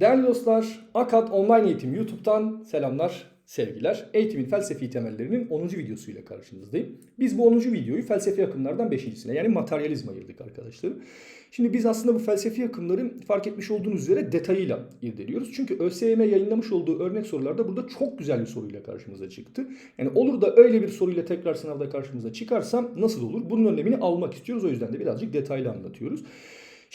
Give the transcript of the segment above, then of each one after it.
Değerli dostlar, Akat Online Eğitim YouTube'dan selamlar, sevgiler. Eğitimin felsefi temellerinin 10. videosuyla karşınızdayım. Biz bu 10. videoyu felsefi akımlardan 5.sine yani materyalizme ayırdık arkadaşlar. Şimdi biz aslında bu felsefi akımları fark etmiş olduğunuz üzere detayıyla irdeliyoruz. Çünkü ÖSYM yayınlamış olduğu örnek sorularda burada çok güzel bir soruyla karşımıza çıktı. Yani olur da öyle bir soruyla tekrar sınavda karşımıza çıkarsam nasıl olur? Bunun önlemini almak istiyoruz. O yüzden de birazcık detaylı anlatıyoruz.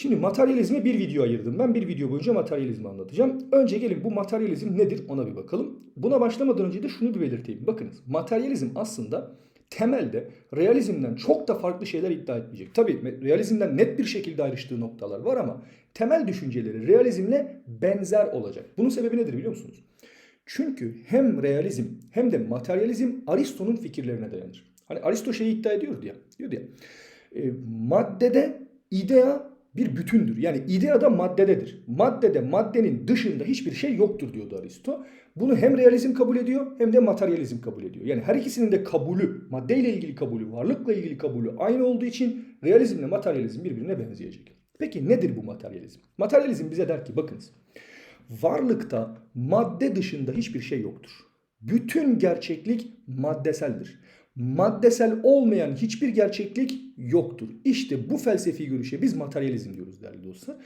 Şimdi materyalizme bir video ayırdım. Ben bir video boyunca materyalizmi anlatacağım. Önce gelin bu materyalizm nedir ona bir bakalım. Buna başlamadan önce de şunu bir belirteyim. Bakınız materyalizm aslında temelde realizmden çok da farklı şeyler iddia etmeyecek. Tabii realizmden net bir şekilde ayrıştığı noktalar var ama temel düşünceleri realizmle benzer olacak. Bunun sebebi nedir biliyor musunuz? Çünkü hem realizm hem de materyalizm Aristo'nun fikirlerine dayanır. Hani Aristo şeyi iddia ediyordu ya. Diyordu ya. E, maddede idea bir bütündür. Yani idea da maddededir. Maddede maddenin dışında hiçbir şey yoktur diyordu Aristo. Bunu hem realizm kabul ediyor hem de materyalizm kabul ediyor. Yani her ikisinin de kabulü, maddeyle ilgili kabulü, varlıkla ilgili kabulü aynı olduğu için realizmle materyalizm birbirine benzeyecek. Peki nedir bu materyalizm? Materyalizm bize der ki bakınız. Varlıkta madde dışında hiçbir şey yoktur. Bütün gerçeklik maddeseldir maddesel olmayan hiçbir gerçeklik yoktur. İşte bu felsefi görüşe biz materyalizm diyoruz değerli dostlar.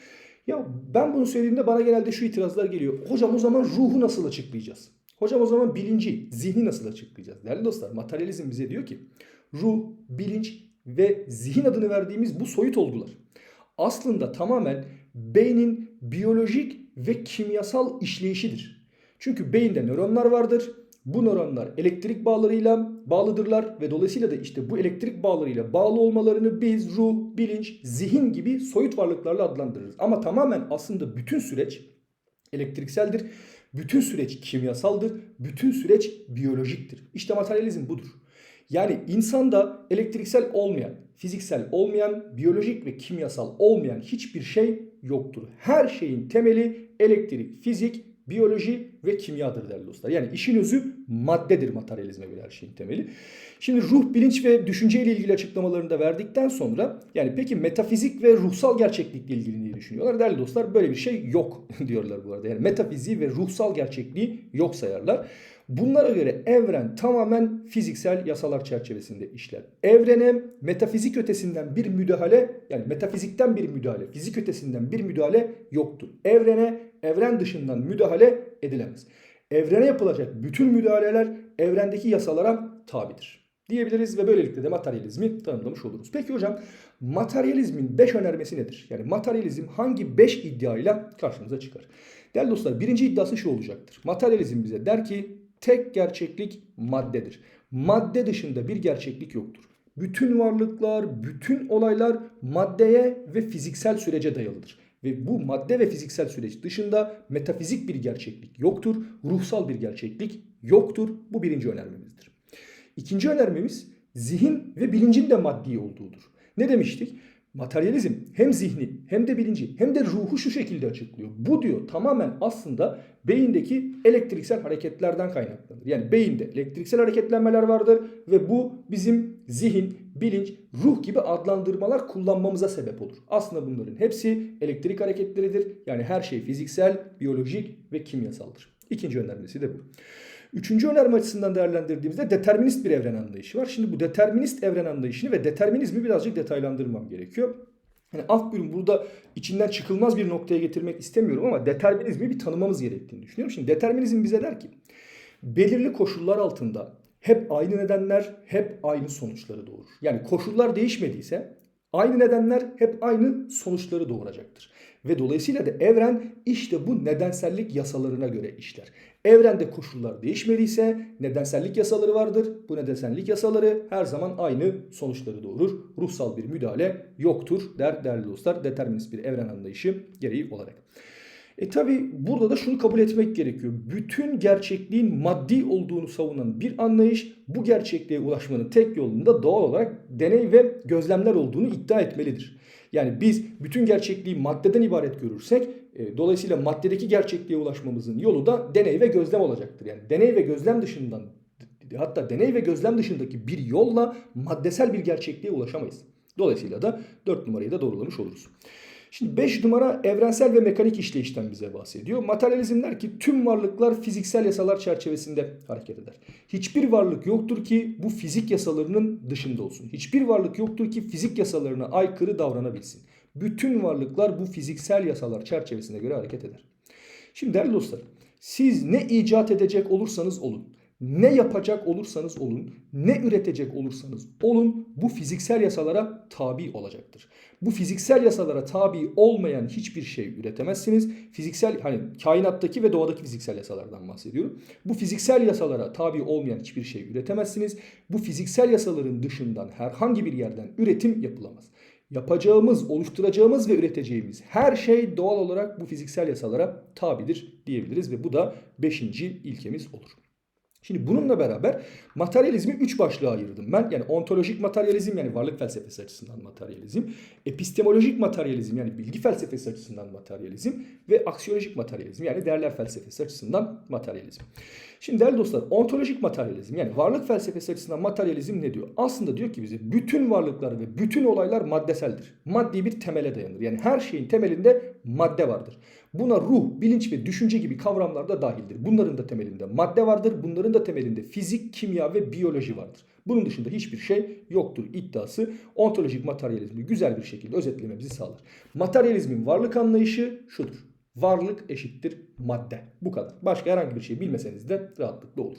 Ya ben bunu söylediğimde bana genelde şu itirazlar geliyor. Hocam o zaman ruhu nasıl açıklayacağız? Hocam o zaman bilinci, zihni nasıl açıklayacağız? Değerli dostlar materyalizm bize diyor ki ruh, bilinç ve zihin adını verdiğimiz bu soyut olgular aslında tamamen beynin biyolojik ve kimyasal işleyişidir. Çünkü beyinde nöronlar vardır bu nöronlar elektrik bağlarıyla bağlıdırlar ve dolayısıyla da işte bu elektrik bağlarıyla bağlı olmalarını biz ruh, bilinç, zihin gibi soyut varlıklarla adlandırırız. Ama tamamen aslında bütün süreç elektrikseldir. Bütün süreç kimyasaldır. Bütün süreç biyolojiktir. İşte materyalizm budur. Yani insanda elektriksel olmayan, fiziksel olmayan, biyolojik ve kimyasal olmayan hiçbir şey yoktur. Her şeyin temeli elektrik, fizik, biyoloji ve kimyadır değerli dostlar. Yani işin özü maddedir materyalizme göre her şeyin temeli. Şimdi ruh, bilinç ve düşünce ile ilgili açıklamalarını da verdikten sonra yani peki metafizik ve ruhsal gerçeklikle ilgili ne düşünüyorlar? Değerli dostlar böyle bir şey yok diyorlar bu arada. Yani metafiziği ve ruhsal gerçekliği yok sayarlar. Bunlara göre evren tamamen fiziksel yasalar çerçevesinde işler. Evrene metafizik ötesinden bir müdahale yani metafizikten bir müdahale, fizik ötesinden bir müdahale yoktur. Evrene evren dışından müdahale edilemez. Evrene yapılacak bütün müdahaleler evrendeki yasalara tabidir diyebiliriz ve böylelikle de materyalizmi tanımlamış oluruz. Peki hocam materyalizmin 5 önermesi nedir? Yani materyalizm hangi 5 iddiayla karşımıza çıkar? Değerli dostlar birinci iddiası şu olacaktır. Materyalizm bize der ki tek gerçeklik maddedir. Madde dışında bir gerçeklik yoktur. Bütün varlıklar, bütün olaylar maddeye ve fiziksel sürece dayalıdır. Ve bu madde ve fiziksel süreç dışında metafizik bir gerçeklik yoktur. Ruhsal bir gerçeklik yoktur. Bu birinci önermemizdir. İkinci önermemiz zihin ve bilincin de maddi olduğudur. Ne demiştik? Materyalizm hem zihni hem de bilinci hem de ruhu şu şekilde açıklıyor. Bu diyor tamamen aslında beyindeki elektriksel hareketlerden kaynaklanır. Yani beyinde elektriksel hareketlenmeler vardır ve bu bizim zihin, bilinç, ruh gibi adlandırmalar kullanmamıza sebep olur. Aslında bunların hepsi elektrik hareketleridir. Yani her şey fiziksel, biyolojik ve kimyasaldır. İkinci önermesi de bu. Üçüncü önerme açısından değerlendirdiğimizde determinist bir evren anlayışı var. Şimdi bu determinist evren anlayışını ve determinizmi birazcık detaylandırmam gerekiyor. Yani af buyurun burada içinden çıkılmaz bir noktaya getirmek istemiyorum ama determinizmi bir tanımamız gerektiğini düşünüyorum. Şimdi determinizm bize der ki belirli koşullar altında hep aynı nedenler hep aynı sonuçları doğurur. Yani koşullar değişmediyse aynı nedenler hep aynı sonuçları doğuracaktır. Ve dolayısıyla da evren işte bu nedensellik yasalarına göre işler. Evrende koşullar değişmediyse nedensellik yasaları vardır. Bu nedensellik yasaları her zaman aynı sonuçları doğurur. Ruhsal bir müdahale yoktur der değerli dostlar. Determinist bir evren anlayışı gereği olarak. E tabi burada da şunu kabul etmek gerekiyor. Bütün gerçekliğin maddi olduğunu savunan bir anlayış bu gerçekliğe ulaşmanın tek yolunda doğal olarak deney ve gözlemler olduğunu iddia etmelidir. Yani biz bütün gerçekliği maddeden ibaret görürsek e, dolayısıyla maddedeki gerçekliğe ulaşmamızın yolu da deney ve gözlem olacaktır. Yani deney ve gözlem dışından hatta deney ve gözlem dışındaki bir yolla maddesel bir gerçekliğe ulaşamayız. Dolayısıyla da 4 numarayı da doğrulamış oluruz. Şimdi 5 numara evrensel ve mekanik işleyişten bize bahsediyor. Materyalizm der ki tüm varlıklar fiziksel yasalar çerçevesinde hareket eder. Hiçbir varlık yoktur ki bu fizik yasalarının dışında olsun. Hiçbir varlık yoktur ki fizik yasalarına aykırı davranabilsin. Bütün varlıklar bu fiziksel yasalar çerçevesine göre hareket eder. Şimdi değerli dostlar, siz ne icat edecek olursanız olun, ne yapacak olursanız olun, ne üretecek olursanız olun bu fiziksel yasalara tabi olacaktır. Bu fiziksel yasalara tabi olmayan hiçbir şey üretemezsiniz. Fiziksel hani kainattaki ve doğadaki fiziksel yasalardan bahsediyorum. Bu fiziksel yasalara tabi olmayan hiçbir şey üretemezsiniz. Bu fiziksel yasaların dışından herhangi bir yerden üretim yapılamaz. Yapacağımız, oluşturacağımız ve üreteceğimiz her şey doğal olarak bu fiziksel yasalara tabidir diyebiliriz ve bu da 5. ilkemiz olur. Şimdi bununla beraber materyalizmi üç başlığa ayırdım ben. Yani ontolojik materyalizm yani varlık felsefesi açısından materyalizm, epistemolojik materyalizm yani bilgi felsefesi açısından materyalizm ve aksiyolojik materyalizm yani değerler felsefesi açısından materyalizm. Şimdi değerli dostlar ontolojik materyalizm yani varlık felsefesi açısından materyalizm ne diyor? Aslında diyor ki bize bütün varlıklar ve bütün olaylar maddeseldir. Maddi bir temele dayanır. Yani her şeyin temelinde madde vardır. Buna ruh, bilinç ve düşünce gibi kavramlar da dahildir. Bunların da temelinde madde vardır. Bunların da temelinde fizik, kimya ve biyoloji vardır. Bunun dışında hiçbir şey yoktur iddiası ontolojik materyalizmi güzel bir şekilde özetlememizi sağlar. Materyalizmin varlık anlayışı şudur. Varlık eşittir madde. Bu kadar. Başka herhangi bir şey bilmeseniz de rahatlıkla olur.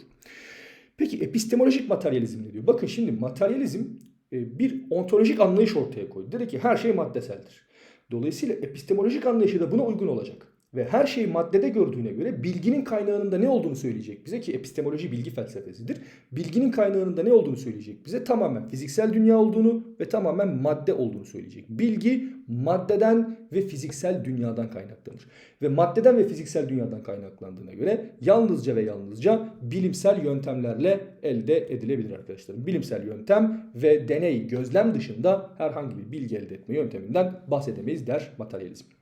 Peki epistemolojik materyalizm ne diyor? Bakın şimdi materyalizm e, bir ontolojik anlayış ortaya koydu. Dedi ki her şey maddeseldir. Dolayısıyla epistemolojik anlayışı da buna uygun olacak. Ve her şeyi maddede gördüğüne göre bilginin kaynağının da ne olduğunu söyleyecek bize ki epistemoloji bilgi felsefesidir. Bilginin kaynağının da ne olduğunu söyleyecek bize tamamen fiziksel dünya olduğunu ve tamamen madde olduğunu söyleyecek. Bilgi maddeden ve fiziksel dünyadan kaynaklanır. Ve maddeden ve fiziksel dünyadan kaynaklandığına göre yalnızca ve yalnızca bilimsel yöntemlerle elde edilebilir arkadaşlarım. Bilimsel yöntem ve deney, gözlem dışında herhangi bir bilgi elde etme yönteminden bahsedemeyiz der materyalizm.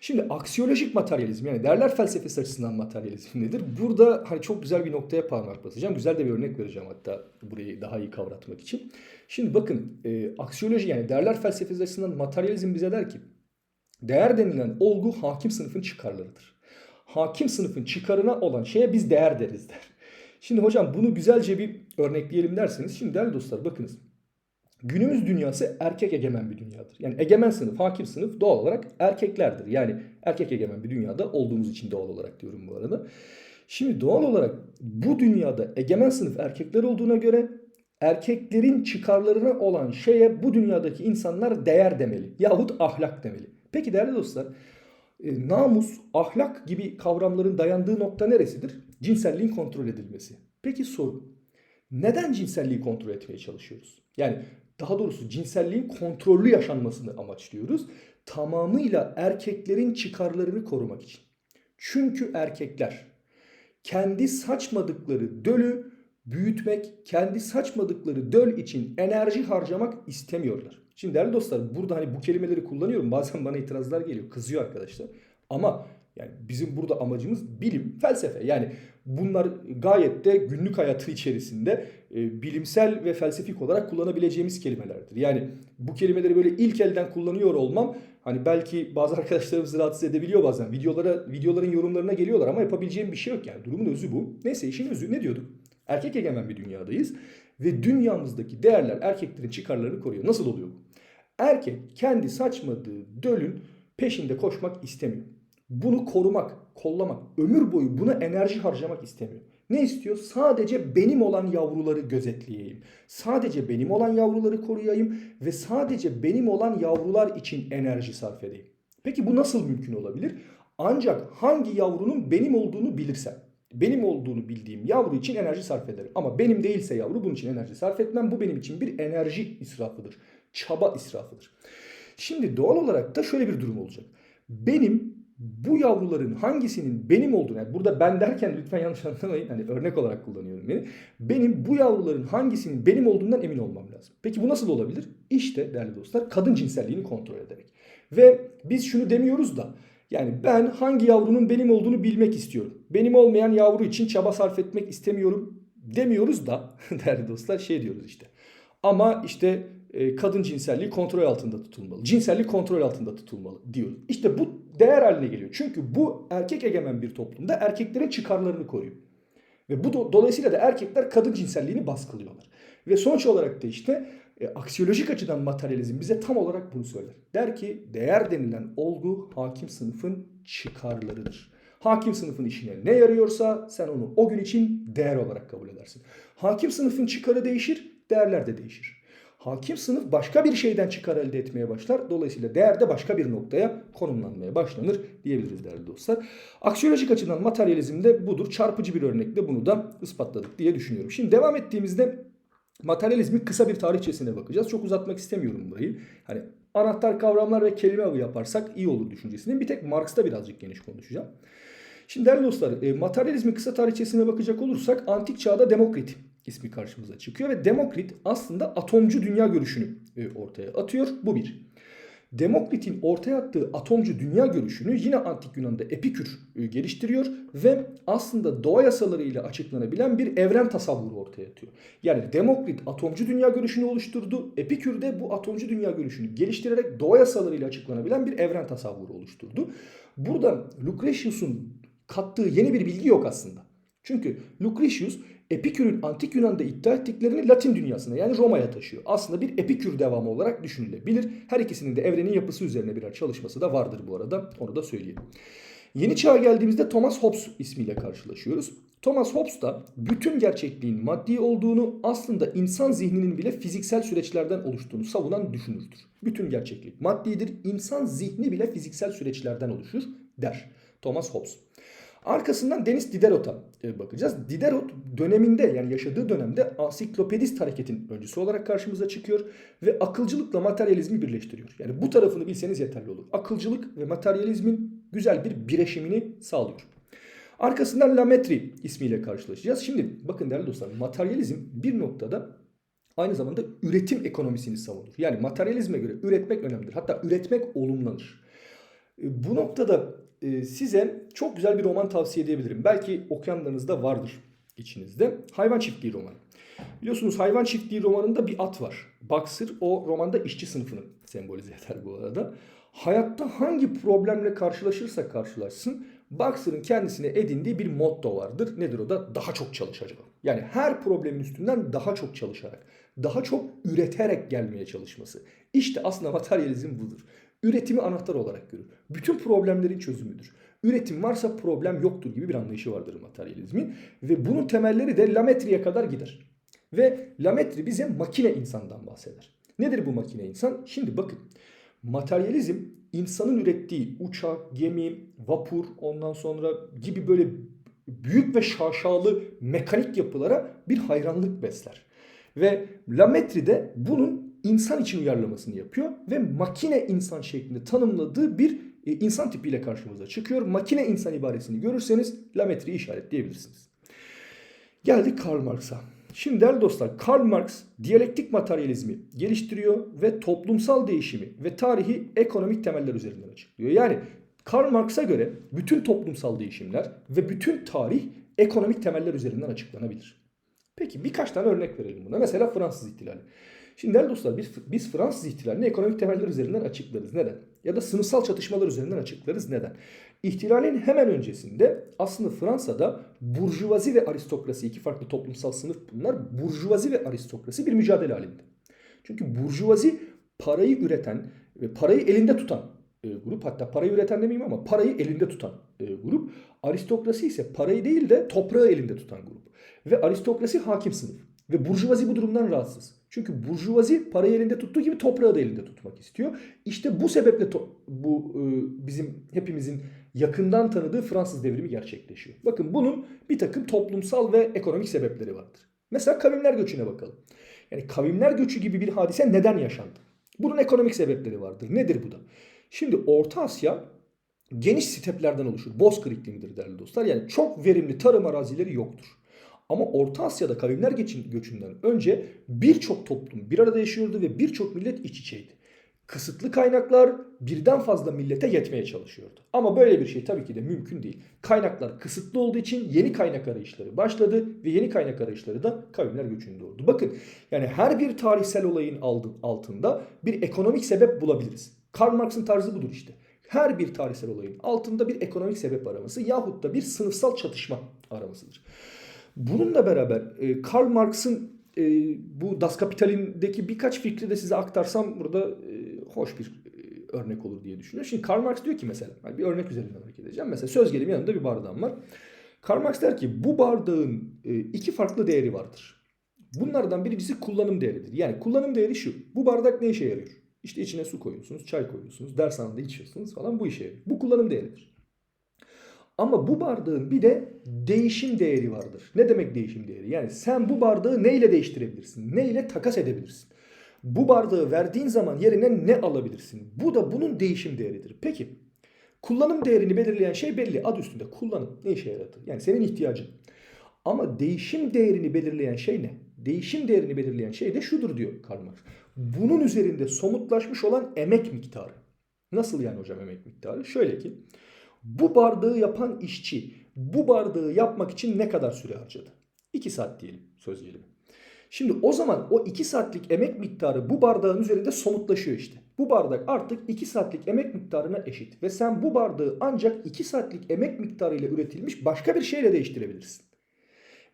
Şimdi aksiyolojik materyalizm yani değerler felsefesi açısından materyalizm nedir? Burada hani çok güzel bir noktaya parmak basacağım. Güzel de bir örnek vereceğim hatta burayı daha iyi kavratmak için. Şimdi bakın e, aksiyoloji yani değerler felsefesi açısından materyalizm bize der ki değer denilen olgu hakim sınıfın çıkarlarıdır. Hakim sınıfın çıkarına olan şeye biz değer deriz der. Şimdi hocam bunu güzelce bir örnekleyelim derseniz şimdi değerli dostlar bakınız. Günümüz dünyası erkek egemen bir dünyadır. Yani egemen sınıf, hakim sınıf doğal olarak erkeklerdir. Yani erkek egemen bir dünyada olduğumuz için doğal olarak diyorum bu arada. Şimdi doğal olarak bu dünyada egemen sınıf erkekler olduğuna göre erkeklerin çıkarlarına olan şeye bu dünyadaki insanlar değer demeli yahut ahlak demeli. Peki değerli dostlar e, namus, ahlak gibi kavramların dayandığı nokta neresidir? Cinselliğin kontrol edilmesi. Peki soru. Neden cinselliği kontrol etmeye çalışıyoruz? Yani daha doğrusu cinselliğin kontrollü yaşanmasını amaçlıyoruz. Tamamıyla erkeklerin çıkarlarını korumak için. Çünkü erkekler kendi saçmadıkları dölü büyütmek, kendi saçmadıkları döl için enerji harcamak istemiyorlar. Şimdi değerli dostlar burada hani bu kelimeleri kullanıyorum. Bazen bana itirazlar geliyor. Kızıyor arkadaşlar. Ama yani bizim burada amacımız bilim, felsefe. Yani bunlar gayet de günlük hayatın içerisinde e, bilimsel ve felsefik olarak kullanabileceğimiz kelimelerdir. Yani bu kelimeleri böyle ilk elden kullanıyor olmam hani belki bazı arkadaşlarımızı rahatsız edebiliyor bazen. Videolara videoların yorumlarına geliyorlar ama yapabileceğim bir şey yok yani. Durumun özü bu. Neyse işin özü ne diyorduk? Erkek egemen bir dünyadayız ve dünyamızdaki değerler erkeklerin çıkarlarını koruyor. Nasıl oluyor bu? Erkek kendi saçmadığı dölün peşinde koşmak istemiyor. Bunu korumak, kollamak, ömür boyu buna enerji harcamak istemiyor. Ne istiyor? Sadece benim olan yavruları gözetleyeyim. Sadece benim olan yavruları koruyayım ve sadece benim olan yavrular için enerji sarf edeyim. Peki bu nasıl mümkün olabilir? Ancak hangi yavrunun benim olduğunu bilirsem. Benim olduğunu bildiğim yavru için enerji sarf ederim. Ama benim değilse yavru bunun için enerji sarf etmem. Bu benim için bir enerji israfıdır. Çaba israfıdır. Şimdi doğal olarak da şöyle bir durum olacak. Benim bu yavruların hangisinin benim olduğunu, yani burada ben derken lütfen yanlış anlamayın, hani örnek olarak kullanıyorum beni. Benim bu yavruların hangisinin benim olduğundan emin olmam lazım. Peki bu nasıl olabilir? İşte değerli dostlar kadın cinselliğini kontrol ederek. Ve biz şunu demiyoruz da, yani ben hangi yavrunun benim olduğunu bilmek istiyorum. Benim olmayan yavru için çaba sarf etmek istemiyorum demiyoruz da değerli dostlar şey diyoruz işte. Ama işte e, kadın cinselliği kontrol altında tutulmalı. Cinsellik kontrol altında tutulmalı diyor. İşte bu değer haline geliyor. Çünkü bu erkek egemen bir toplumda erkeklerin çıkarlarını koruyor. Ve bu do- dolayısıyla da erkekler kadın cinselliğini baskılıyorlar. Ve sonuç olarak da işte e, aksiyolojik açıdan materyalizm bize tam olarak bunu söyler. Der ki değer denilen olgu hakim sınıfın çıkarlarıdır. Hakim sınıfın işine ne yarıyorsa sen onu o gün için değer olarak kabul edersin. Hakim sınıfın çıkarı değişir, değerler de değişir. Hakim sınıf başka bir şeyden çıkar elde etmeye başlar. Dolayısıyla değer de başka bir noktaya konumlanmaya başlanır diyebiliriz değerli dostlar. Aksiyolojik açıdan materyalizm de budur. Çarpıcı bir örnekle bunu da ispatladık diye düşünüyorum. Şimdi devam ettiğimizde materyalizmin kısa bir tarihçesine bakacağız. Çok uzatmak istemiyorum burayı. Hani anahtar kavramlar ve kelime avı yaparsak iyi olur düşüncesinin. Bir tek Marx'ta birazcık geniş konuşacağım. Şimdi değerli dostlar, e, materyalizmin kısa tarihçesine bakacak olursak antik çağda Demokrit ismi karşımıza çıkıyor ve Demokrit aslında atomcu dünya görüşünü e, ortaya atıyor. Bu bir. Demokrit'in ortaya attığı atomcu dünya görüşünü yine antik Yunan'da Epikür e, geliştiriyor ve aslında doğa yasalarıyla açıklanabilen bir evren tasavvuru ortaya atıyor. Yani Demokrit atomcu dünya görüşünü oluşturdu. Epikür de bu atomcu dünya görüşünü geliştirerek doğa yasalarıyla açıklanabilen bir evren tasavvuru oluşturdu. Burada Lucretius'un kattığı yeni bir bilgi yok aslında. Çünkü Lucretius Epikür'ün antik Yunan'da iddia ettiklerini Latin dünyasına yani Roma'ya taşıyor. Aslında bir Epikür devamı olarak düşünülebilir. Her ikisinin de evrenin yapısı üzerine birer çalışması da vardır bu arada. Onu da söyleyeyim. Yeni çağa geldiğimizde Thomas Hobbes ismiyle karşılaşıyoruz. Thomas Hobbes da bütün gerçekliğin maddi olduğunu aslında insan zihninin bile fiziksel süreçlerden oluştuğunu savunan düşünürdür. Bütün gerçeklik maddidir, insan zihni bile fiziksel süreçlerden oluşur der Thomas Hobbes. Arkasından Deniz Diderot'a e, bakacağız. Diderot döneminde yani yaşadığı dönemde ansiklopedist hareketin öncüsü olarak karşımıza çıkıyor ve akılcılıkla materyalizmi birleştiriyor. Yani bu tarafını bilseniz yeterli olur. Akılcılık ve materyalizmin güzel bir bireşimini sağlıyor. Arkasından Lametri ismiyle karşılaşacağız. Şimdi bakın değerli dostlar materyalizm bir noktada aynı zamanda üretim ekonomisini savunur. Yani materyalizme göre üretmek önemlidir. Hatta üretmek olumlanır. E, Bu noktada e, size çok güzel bir roman tavsiye edebilirim. Belki okuyanlarınız da vardır içinizde. Hayvan Çiftliği romanı. Biliyorsunuz Hayvan Çiftliği romanında bir at var. Boxer o romanda işçi sınıfını sembolize eder bu arada. Hayatta hangi problemle karşılaşırsa karşılaşsın Boxer'ın kendisine edindiği bir motto vardır. Nedir o da? Daha çok çalışacağım. Yani her problemin üstünden daha çok çalışarak, daha çok üreterek gelmeye çalışması. İşte aslında materyalizm budur. Üretimi anahtar olarak görür. Bütün problemlerin çözümüdür. Üretim varsa problem yoktur gibi bir anlayışı vardır materyalizmin. Ve bunun temelleri de Lametri'ye kadar gider. Ve Lametri bize makine insandan bahseder. Nedir bu makine insan? Şimdi bakın. Materyalizm insanın ürettiği uçak, gemi, vapur ondan sonra gibi böyle büyük ve şaşalı mekanik yapılara bir hayranlık besler. Ve Lametri de bunun insan için uyarlamasını yapıyor ve makine insan şeklinde tanımladığı bir e, insan tipiyle karşımıza çıkıyor. Makine insan ibaresini görürseniz Lametri'yi işaretleyebilirsiniz. Geldik Karl Marx'a. Şimdi değerli dostlar Karl Marx diyalektik materyalizmi geliştiriyor ve toplumsal değişimi ve tarihi ekonomik temeller üzerinden açıklıyor. Yani Karl Marx'a göre bütün toplumsal değişimler ve bütün tarih ekonomik temeller üzerinden açıklanabilir. Peki birkaç tane örnek verelim buna. Mesela Fransız ihtilali. Şimdi değerli dostlar biz, biz Fransız ihtilalini ekonomik temeller üzerinden açıklarız. Neden? Ya da sınıfsal çatışmalar üzerinden açıklarız. Neden? İhtilalin hemen öncesinde aslında Fransa'da burjuvazi ve aristokrasi iki farklı toplumsal sınıf bunlar. Burjuvazi ve aristokrasi bir mücadele halinde. Çünkü burjuvazi parayı üreten ve parayı elinde tutan e, grup. Hatta parayı üreten demeyeyim ama parayı elinde tutan e, grup. Aristokrasi ise parayı değil de toprağı elinde tutan grup. Ve aristokrasi hakim sınıf. Ve burjuvazi bu durumdan rahatsız. Çünkü burjuvazi parayı elinde tuttuğu gibi toprağı da elinde tutmak istiyor. İşte bu sebeple bu e, bizim hepimizin yakından tanıdığı Fransız devrimi gerçekleşiyor. Bakın bunun bir takım toplumsal ve ekonomik sebepleri vardır. Mesela kavimler göçüne bakalım. Yani kavimler göçü gibi bir hadise neden yaşandı? Bunun ekonomik sebepleri vardır. Nedir bu da? Şimdi Orta Asya geniş steplerden oluşur. Bozkır iklimidir değerli dostlar. Yani çok verimli tarım arazileri yoktur. Ama Orta Asya'da kavimler geçin, göçünden önce birçok toplum bir arada yaşıyordu ve birçok millet iç içeydi. Kısıtlı kaynaklar birden fazla millete yetmeye çalışıyordu. Ama böyle bir şey tabii ki de mümkün değil. Kaynaklar kısıtlı olduğu için yeni kaynak arayışları başladı ve yeni kaynak arayışları da kavimler göçünü doğurdu. Bakın yani her bir tarihsel olayın altında bir ekonomik sebep bulabiliriz. Karl Marx'ın tarzı budur işte. Her bir tarihsel olayın altında bir ekonomik sebep araması yahut da bir sınıfsal çatışma aramasıdır. Bununla beraber e, Karl Marx'ın e, bu Das Kapital'indeki birkaç fikri de size aktarsam burada e, hoş bir e, örnek olur diye düşünüyorum. Şimdi Karl Marx diyor ki mesela, hani bir örnek üzerinden hareket edeceğim. Mesela söz gelimi yanında bir bardağım var. Karl Marx der ki bu bardağın e, iki farklı değeri vardır. Bunlardan birincisi kullanım değeridir. Yani kullanım değeri şu. Bu bardak ne işe yarıyor? İşte içine su koyuyorsunuz, çay koyuyorsunuz, dershanede içiyorsunuz falan bu işe yarıyor. Bu kullanım değeridir. Ama bu bardağın bir de değişim değeri vardır. Ne demek değişim değeri? Yani sen bu bardağı neyle değiştirebilirsin? Neyle takas edebilirsin? Bu bardağı verdiğin zaman yerine ne alabilirsin? Bu da bunun değişim değeridir. Peki kullanım değerini belirleyen şey belli. Adı üstünde kullanım ne işe yaradı? Yani senin ihtiyacın. Ama değişim değerini belirleyen şey ne? Değişim değerini belirleyen şey de şudur diyor Karl Marx. Bunun üzerinde somutlaşmış olan emek miktarı. Nasıl yani hocam emek miktarı? Şöyle ki bu bardağı yapan işçi bu bardağı yapmak için ne kadar süre harcadı? 2 saat diyelim söz gelimi. Şimdi o zaman o 2 saatlik emek miktarı bu bardağın üzerinde somutlaşıyor işte. Bu bardak artık 2 saatlik emek miktarına eşit. Ve sen bu bardağı ancak 2 saatlik emek miktarıyla üretilmiş başka bir şeyle değiştirebilirsin.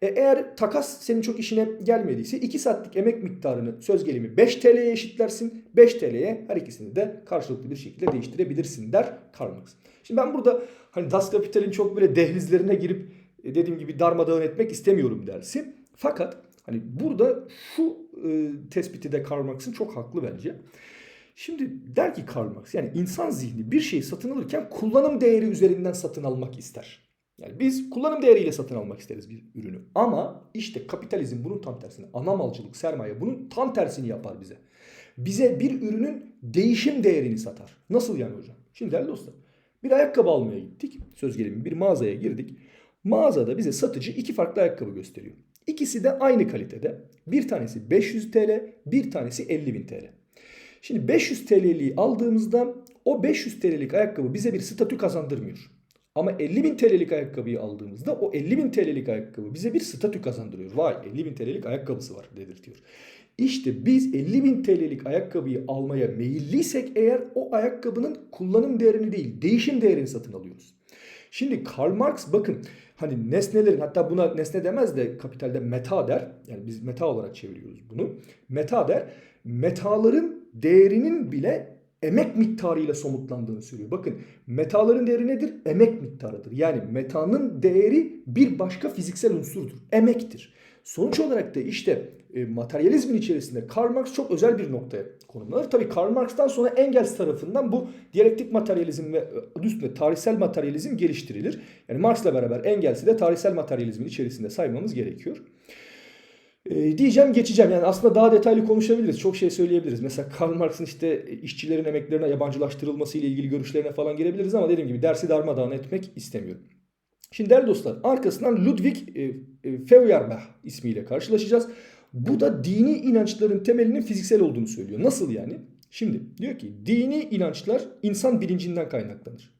E eğer takas senin çok işine gelmediyse 2 saatlik emek miktarını söz gelimi 5 TL'ye eşitlersin. 5 TL'ye her ikisini de karşılıklı bir şekilde değiştirebilirsin der Karl Marx. Şimdi ben burada hani Das Kapital'in çok böyle dehlizlerine girip e, dediğim gibi darmadağın etmek istemiyorum dersi. Fakat hani burada şu e, tespiti de Karl Marx'ın çok haklı bence. Şimdi der ki Karl Marx yani insan zihni bir şeyi satın alırken kullanım değeri üzerinden satın almak ister. Yani biz kullanım değeriyle satın almak isteriz bir ürünü. Ama işte kapitalizm bunun tam tersini. Ana malcılık, sermaye bunun tam tersini yapar bize. Bize bir ürünün değişim değerini satar. Nasıl yani hocam? Şimdi değerli dostlar bir ayakkabı almaya gittik. Söz gelimi bir mağazaya girdik. Mağazada bize satıcı iki farklı ayakkabı gösteriyor. İkisi de aynı kalitede. Bir tanesi 500 TL, bir tanesi 50 bin TL. Şimdi 500 TL'liği aldığımızda o 500 TL'lik ayakkabı bize bir statü kazandırmıyor. Ama 50 bin TL'lik ayakkabıyı aldığımızda o 50 bin TL'lik ayakkabı bize bir statü kazandırıyor. Vay 50 bin TL'lik ayakkabısı var dedirtiyor. İşte biz 50 bin TL'lik ayakkabıyı almaya meyilliysek eğer o ayakkabının kullanım değerini değil değişim değerini satın alıyoruz. Şimdi Karl Marx bakın hani nesnelerin hatta buna nesne demez de kapitalde meta der. Yani biz meta olarak çeviriyoruz bunu. Meta der. Metaların değerinin bile emek miktarıyla somutlandığını söylüyor. Bakın metaların değeri nedir? Emek miktarıdır. Yani metanın değeri bir başka fiziksel unsurdur. Emektir. Sonuç olarak da işte e, materyalizmin içerisinde Karl Marx çok özel bir noktaya konumlanır. Tabii Karl Marx'tan sonra Engels tarafından bu diyalektik materyalizm ve e, üstünde tarihsel materyalizm geliştirilir. Yani Marx'la beraber Engels'i de tarihsel materyalizmin içerisinde saymamız gerekiyor. E, diyeceğim geçeceğim. Yani aslında daha detaylı konuşabiliriz. Çok şey söyleyebiliriz. Mesela Karl Marx'ın işte işçilerin emeklerine yabancılaştırılması ile ilgili görüşlerine falan girebiliriz ama dediğim gibi dersi darmadağın etmek istemiyorum. Şimdi değerli dostlar arkasından Ludwig e, e, Feuerbach ismiyle karşılaşacağız. Bu da dini inançların temelinin fiziksel olduğunu söylüyor. Nasıl yani? Şimdi diyor ki dini inançlar insan bilincinden kaynaklanır.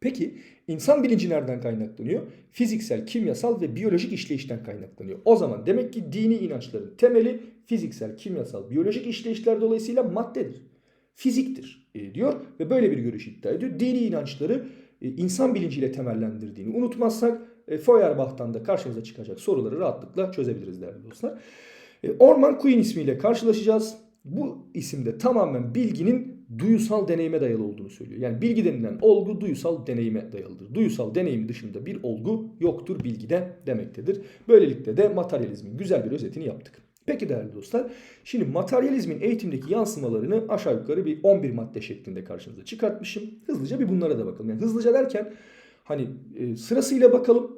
Peki insan bilinci nereden kaynaklanıyor? Fiziksel, kimyasal ve biyolojik işleyişten kaynaklanıyor. O zaman demek ki dini inançların temeli fiziksel, kimyasal, biyolojik işleyişler dolayısıyla maddedir. Fiziktir e, diyor ve böyle bir görüş iddia ediyor. Dini inançları e, insan bilinciyle temellendirdiğini unutmazsak e, Feuerbach'tan da karşımıza çıkacak soruları rahatlıkla çözebiliriz değerli dostlar. E, Orman Queen ismiyle karşılaşacağız. Bu isimde tamamen bilginin duyusal deneyime dayalı olduğunu söylüyor. Yani bilgi denilen olgu duyusal deneyime dayalıdır. Duyusal deneyim dışında bir olgu yoktur bilgide demektedir. Böylelikle de materyalizmin güzel bir özetini yaptık. Peki değerli dostlar, şimdi materyalizmin eğitimdeki yansımalarını aşağı yukarı bir 11 madde şeklinde karşınıza çıkartmışım. Hızlıca bir bunlara da bakalım. Yani hızlıca derken hani e, sırasıyla bakalım.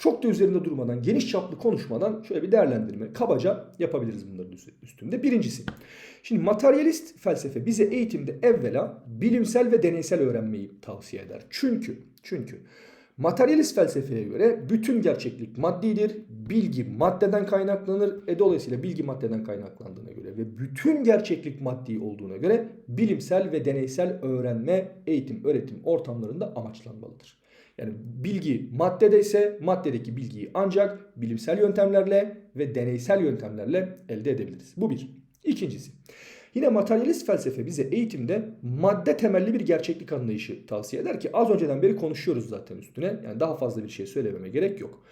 Çok da üzerinde durmadan, geniş çaplı konuşmadan şöyle bir değerlendirme kabaca yapabiliriz bunların üstünde. Birincisi, şimdi materyalist felsefe bize eğitimde evvela bilimsel ve deneysel öğrenmeyi tavsiye eder. Çünkü, çünkü Materyalist felsefeye göre bütün gerçeklik maddidir. Bilgi maddeden kaynaklanır. E dolayısıyla bilgi maddeden kaynaklandığına göre ve bütün gerçeklik maddi olduğuna göre bilimsel ve deneysel öğrenme, eğitim, öğretim ortamlarında amaçlanmalıdır. Yani bilgi maddede ise maddedeki bilgiyi ancak bilimsel yöntemlerle ve deneysel yöntemlerle elde edebiliriz. Bu bir. İkincisi. Yine materyalist felsefe bize eğitimde madde temelli bir gerçeklik anlayışı tavsiye eder ki az önceden beri konuşuyoruz zaten üstüne. Yani daha fazla bir şey söylememe gerek yok.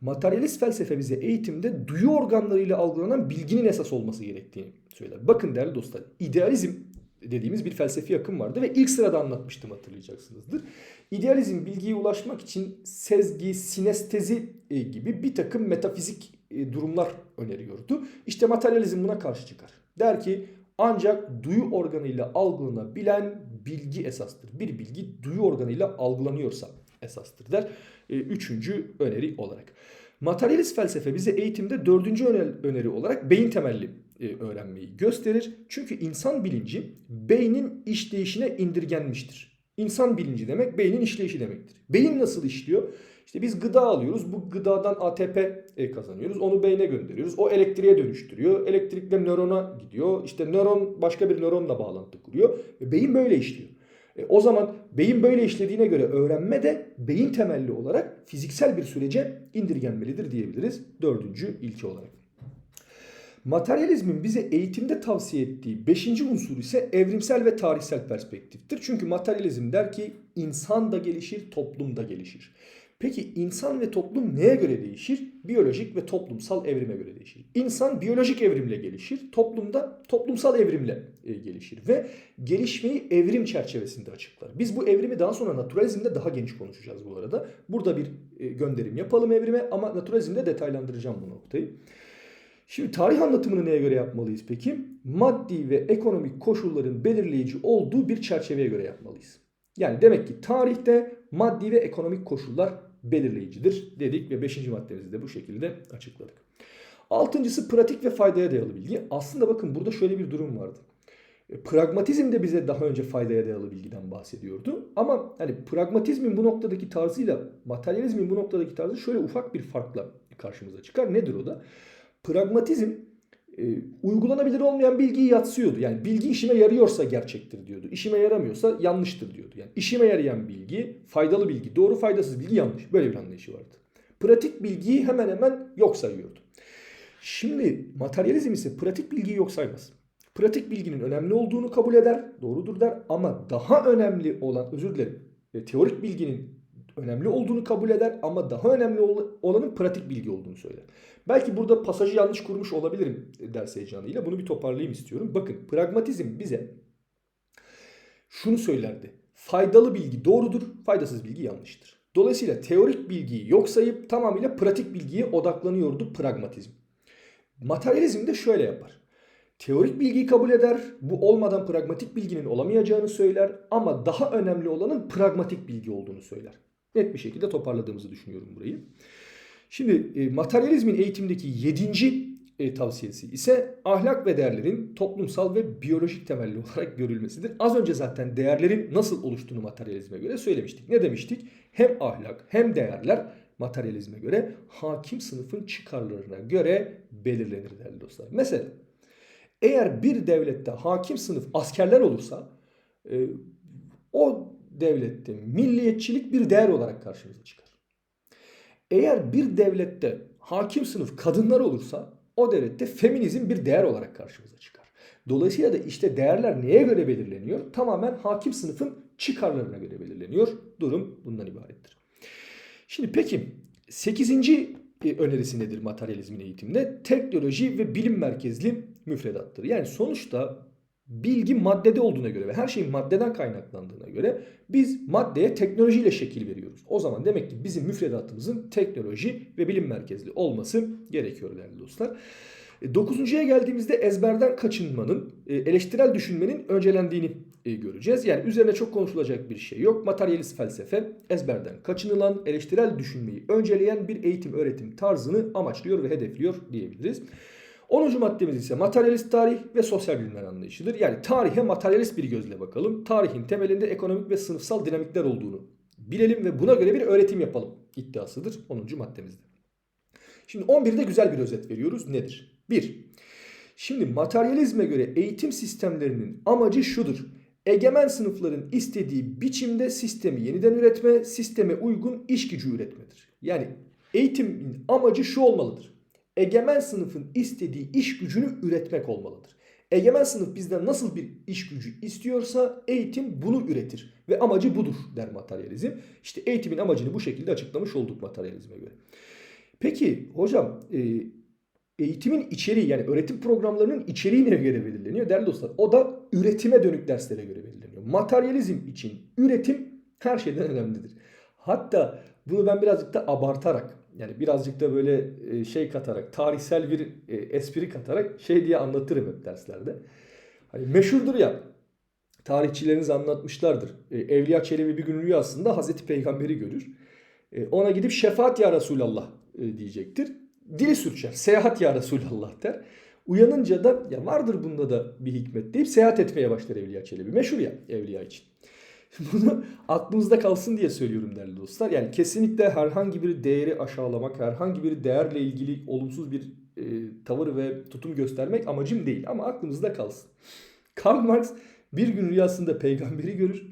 Materyalist felsefe bize eğitimde duyu organlarıyla algılanan bilginin esas olması gerektiğini söyler. Bakın değerli dostlar, idealizm dediğimiz bir felsefi akım vardı ve ilk sırada anlatmıştım hatırlayacaksınızdır. İdealizm bilgiye ulaşmak için sezgi, sinestezi e, gibi bir takım metafizik e, durumlar öneriyordu. İşte materyalizm buna karşı çıkar. Der ki ancak duyu organıyla algılanabilen bilgi esastır. Bir bilgi duyu organıyla algılanıyorsa esastır der. E, üçüncü öneri olarak. Materyalist felsefe bize eğitimde dördüncü öneri olarak beyin temelli öğrenmeyi gösterir. Çünkü insan bilinci beynin işleyişine indirgenmiştir. İnsan bilinci demek beynin işleyişi demektir. Beyin nasıl işliyor? İşte biz gıda alıyoruz. Bu gıdadan ATP kazanıyoruz. Onu beyne gönderiyoruz. O elektriğe dönüştürüyor. Elektrikle nörona gidiyor. İşte nöron başka bir nöronla bağlantı kuruyor. Ve beyin böyle işliyor. E, o zaman beyin böyle işlediğine göre öğrenme de beyin temelli olarak fiziksel bir sürece indirgenmelidir diyebiliriz. Dördüncü ilke olarak. Materyalizmin bize eğitimde tavsiye ettiği beşinci unsur ise evrimsel ve tarihsel perspektiftir. Çünkü materyalizm der ki insan da gelişir, toplum da gelişir. Peki insan ve toplum neye göre değişir? Biyolojik ve toplumsal evrime göre değişir. İnsan biyolojik evrimle gelişir, toplumda toplumsal evrimle e, gelişir ve gelişmeyi evrim çerçevesinde açıklar. Biz bu evrimi daha sonra naturalizmde daha geniş konuşacağız bu arada. Burada bir e, gönderim yapalım evrime ama naturalizmde detaylandıracağım bu noktayı. Şimdi tarih anlatımını neye göre yapmalıyız peki? Maddi ve ekonomik koşulların belirleyici olduğu bir çerçeveye göre yapmalıyız. Yani demek ki tarihte maddi ve ekonomik koşullar belirleyicidir dedik ve 5. maddemizi de bu şekilde açıkladık. Altıncısı pratik ve faydaya dayalı bilgi. Aslında bakın burada şöyle bir durum vardı. E, pragmatizm de bize daha önce faydaya dayalı bilgiden bahsediyordu. Ama hani pragmatizmin bu noktadaki tarzıyla materyalizmin bu noktadaki tarzı şöyle ufak bir farkla karşımıza çıkar. Nedir o da? Pragmatizm e, uygulanabilir olmayan bilgiyi yatsıyordu. Yani bilgi işime yarıyorsa gerçektir diyordu. İşime yaramıyorsa yanlıştır diyordu. Yani işime yarayan bilgi, faydalı bilgi, doğru faydasız bilgi yanlış. Böyle bir anlayışı vardı. Pratik bilgiyi hemen hemen yok sayıyordu. Şimdi materyalizm ise pratik bilgiyi yok saymaz. Pratik bilginin önemli olduğunu kabul eder, doğrudur der ama daha önemli olan, özür dilerim, e, teorik bilginin önemli olduğunu kabul eder ama daha önemli olanın pratik bilgi olduğunu söyler. Belki burada pasajı yanlış kurmuş olabilirim ders heyecanıyla. Bunu bir toparlayayım istiyorum. Bakın pragmatizm bize şunu söylerdi. Faydalı bilgi doğrudur, faydasız bilgi yanlıştır. Dolayısıyla teorik bilgiyi yok sayıp tamamıyla pratik bilgiye odaklanıyordu pragmatizm. Materyalizm de şöyle yapar. Teorik bilgiyi kabul eder, bu olmadan pragmatik bilginin olamayacağını söyler ama daha önemli olanın pragmatik bilgi olduğunu söyler. Net bir şekilde toparladığımızı düşünüyorum burayı. Şimdi e, materyalizmin eğitimdeki yedinci e, tavsiyesi ise ahlak ve değerlerin toplumsal ve biyolojik temelli olarak görülmesidir. Az önce zaten değerlerin nasıl oluştuğunu materyalizme göre söylemiştik. Ne demiştik? Hem ahlak hem değerler materyalizme göre hakim sınıfın çıkarlarına göre belirlenir değerli dostlar. Mesela eğer bir devlette hakim sınıf askerler olursa e, o devlette milliyetçilik bir değer olarak karşımıza çıkar. Eğer bir devlette hakim sınıf kadınlar olursa o devlette feminizm bir değer olarak karşımıza çıkar. Dolayısıyla da işte değerler neye göre belirleniyor? Tamamen hakim sınıfın çıkarlarına göre belirleniyor. Durum bundan ibarettir. Şimdi peki 8. önerisi nedir materyalizmin eğitimde? Teknoloji ve bilim merkezli müfredattır. Yani sonuçta bilgi maddede olduğuna göre ve her şeyin maddeden kaynaklandığına göre biz maddeye teknolojiyle şekil veriyoruz. O zaman demek ki bizim müfredatımızın teknoloji ve bilim merkezli olması gerekiyor değerli dostlar. E, dokuzuncuya geldiğimizde ezberden kaçınmanın, e, eleştirel düşünmenin öncelendiğini e, göreceğiz. Yani üzerine çok konuşulacak bir şey yok. Materyalist felsefe ezberden kaçınılan, eleştirel düşünmeyi önceleyen bir eğitim öğretim tarzını amaçlıyor ve hedefliyor diyebiliriz. 10. maddemiz ise materyalist tarih ve sosyal bilimler anlayışıdır. Yani tarihe materyalist bir gözle bakalım. Tarihin temelinde ekonomik ve sınıfsal dinamikler olduğunu bilelim ve buna göre bir öğretim yapalım iddiasıdır 10. maddemizde. Şimdi 11'de güzel bir özet veriyoruz. Nedir? 1. Şimdi materyalizme göre eğitim sistemlerinin amacı şudur. Egemen sınıfların istediği biçimde sistemi yeniden üretme, sisteme uygun iş gücü üretmedir. Yani eğitimin amacı şu olmalıdır. Egemen sınıfın istediği iş gücünü üretmek olmalıdır. Egemen sınıf bizden nasıl bir iş gücü istiyorsa eğitim bunu üretir. Ve amacı budur der materyalizm. İşte eğitimin amacını bu şekilde açıklamış olduk materyalizme göre. Peki hocam e, eğitimin içeriği yani öğretim programlarının içeriği neye göre belirleniyor değerli dostlar? O da üretime dönük derslere göre belirleniyor. Materyalizm için üretim her şeyden önemlidir. Hatta bunu ben birazcık da abartarak yani birazcık da böyle e, şey katarak tarihsel bir e, espri katarak şey diye anlatırım hep derslerde. Hani meşhurdur ya tarihçileriniz anlatmışlardır. E, Evliya Çelebi bir gün rüyasında Hazreti Peygamber'i görür. Ona gidip şefaat ya Resulallah diyecektir. Dili sürçer. Seyahat ya Resulallah der. Uyanınca da ya vardır bunda da bir hikmet deyip seyahat etmeye başlar Evliya Çelebi. Meşhur ya Evliya için. Bunu aklınızda kalsın diye söylüyorum değerli dostlar. Yani kesinlikle herhangi bir değeri aşağılamak, herhangi bir değerle ilgili olumsuz bir e, tavır ve tutum göstermek amacım değil. Ama aklınızda kalsın. Karl Marx bir gün rüyasında peygamberi görür.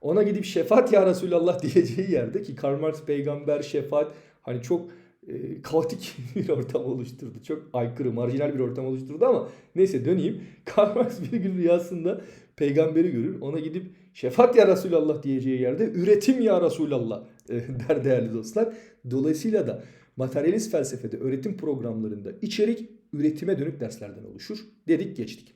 Ona gidip şefaat ya Resulallah diyeceği yerde ki Karl Marx peygamber, şefaat hani çok e, kaotik bir ortam oluşturdu. Çok aykırı, marjinal bir ortam oluşturdu ama neyse döneyim. Karl Marx bir gün rüyasında peygamberi görür. Ona gidip şefaat ya Resulallah diyeceği yerde üretim ya Resulallah e, der değerli dostlar. Dolayısıyla da materyalist felsefede öğretim programlarında içerik üretime dönük derslerden oluşur. Dedik geçtik.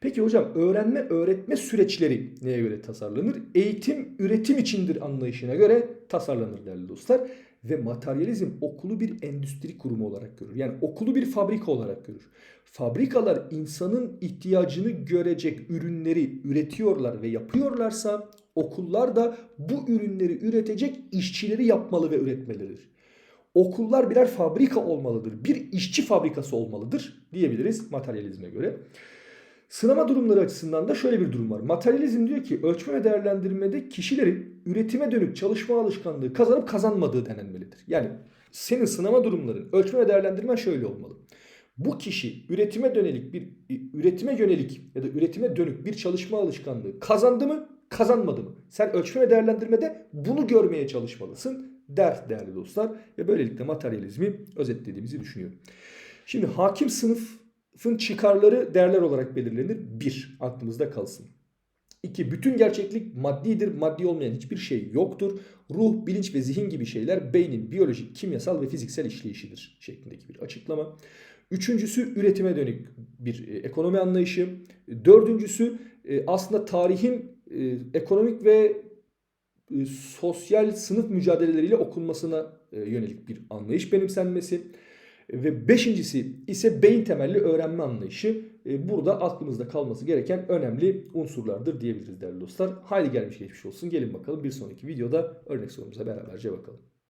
Peki hocam öğrenme öğretme süreçleri neye göre tasarlanır? Eğitim üretim içindir anlayışına göre tasarlanır değerli dostlar. Ve materyalizm okulu bir endüstri kurumu olarak görür. Yani okulu bir fabrika olarak görür. Fabrikalar insanın ihtiyacını görecek ürünleri üretiyorlar ve yapıyorlarsa okullar da bu ürünleri üretecek işçileri yapmalı ve üretmelidir. Okullar birer fabrika olmalıdır. Bir işçi fabrikası olmalıdır diyebiliriz materyalizme göre. Sınama durumları açısından da şöyle bir durum var. Materyalizm diyor ki ölçme ve değerlendirmede kişilerin üretime dönük çalışma alışkanlığı kazanıp kazanmadığı denenmelidir. Yani senin sınama durumların, ölçme ve değerlendirmen şöyle olmalı. Bu kişi üretime dönelik bir üretime yönelik ya da üretime dönük bir çalışma alışkanlığı kazandı mı, kazanmadı mı? Sen ölçme ve değerlendirmede bunu görmeye çalışmalısın der değerli dostlar ve böylelikle materyalizmi özetlediğimizi düşünüyorum. Şimdi hakim sınıf çıkarları değerler olarak belirlenir. Bir, aklımızda kalsın. İki, bütün gerçeklik maddidir. Maddi olmayan hiçbir şey yoktur. Ruh, bilinç ve zihin gibi şeyler beynin biyolojik, kimyasal ve fiziksel işleyişidir şeklindeki bir açıklama. Üçüncüsü üretime dönük bir e, ekonomi anlayışı. Dördüncüsü e, aslında tarihin e, ekonomik ve sosyal sınıf mücadeleleriyle okunmasına yönelik bir anlayış benimsenmesi. Ve beşincisi ise beyin temelli öğrenme anlayışı. E, burada aklımızda kalması gereken önemli unsurlardır diyebiliriz değerli dostlar. Haydi gelmiş geçmiş olsun. Gelin bakalım bir sonraki videoda örnek sorumuza beraberce bakalım.